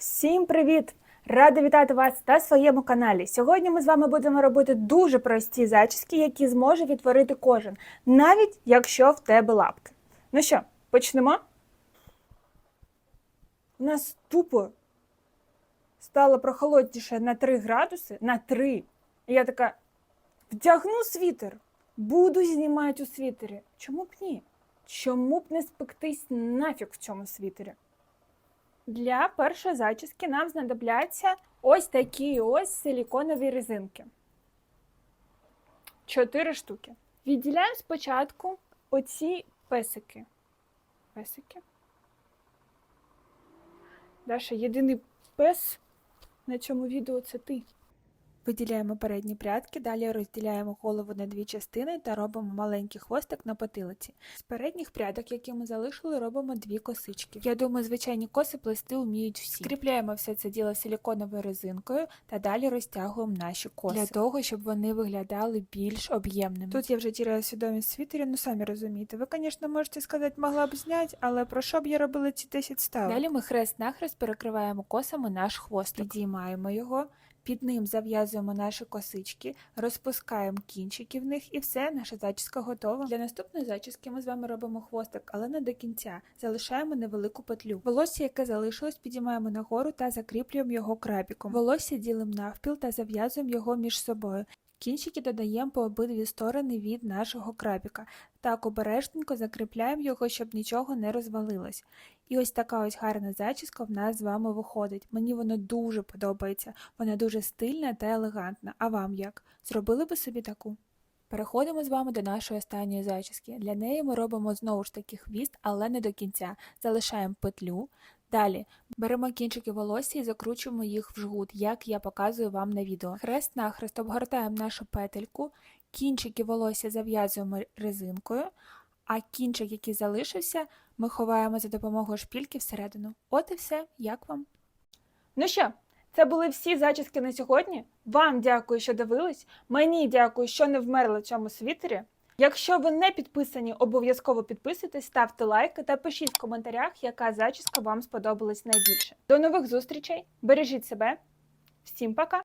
Всім привіт! Рада вітати вас на своєму каналі. Сьогодні ми з вами будемо робити дуже прості зачіски, які зможе відтворити кожен, навіть якщо в тебе лапки. Ну що, почнемо? У нас тупо стало прохолодніше на 3 градуси, на 3. І я така: вдягну світер, буду знімати у світері. Чому б ні? Чому б не спектись нафіг в цьому світері? Для першої зачіски нам знадобляться ось такі ось силіконові резинки. Чотири штуки. Відділяємо спочатку оці песики. Песики. Даша, єдиний пес на цьому відео це ти. Виділяємо передні прядки, далі розділяємо голову на дві частини та робимо маленький хвостик на потилиці. З передніх прядок, які ми залишили, робимо дві косички. Я думаю, звичайні коси плести вміють всі. Скріпляємо все це діло силіконовою резинкою та далі розтягуємо наші коси для того, щоб вони виглядали більш об'ємними. Тут я вже тіряю свідомість світері, ну самі розумієте. Ви, звісно, можете сказати, могла б зняти, але про що б я робила ці 10 ставок? Далі ми хрест-нахрест перекриваємо косами наш хвостик. Підіймаємо його. Під ним зав'язуємо наші косички, розпускаємо кінчики в них і все, наша зачіска готова. Для наступної зачіски ми з вами робимо хвостик, але не до кінця. Залишаємо невелику петлю. Волосся, яке залишилось, підіймаємо нагору та закріплюємо його крабіком. Волосся ділимо навпіл та зав'язуємо його між собою. Кінчики додаємо по обидві сторони від нашого крабіка. Так обережненько закріпляємо його, щоб нічого не розвалилось. І ось така ось гарна зачіска в нас з вами виходить. Мені вона дуже подобається, вона дуже стильна та елегантна. А вам як? Зробили би собі таку? Переходимо з вами до нашої останньої зачіски. Для неї ми робимо знову ж таки хвіст, але не до кінця. Залишаємо петлю. Далі беремо кінчики волосся і закручуємо їх в жгут, як я показую вам на відео. Хрест нахрест обгортаємо нашу петельку, кінчики волосся зав'язуємо резинкою, а кінчик, який залишився, ми ховаємо за допомогою шпільки всередину. От і все, як вам? Ну що, це були всі зачіски на сьогодні. Вам дякую, що дивились. Мені дякую, що не вмерли в цьому світері. Якщо ви не підписані, обов'язково підписуйтесь, ставте лайки та пишіть в коментарях, яка зачіска вам сподобалась найбільше. До нових зустрічей! Бережіть себе! Всім пока!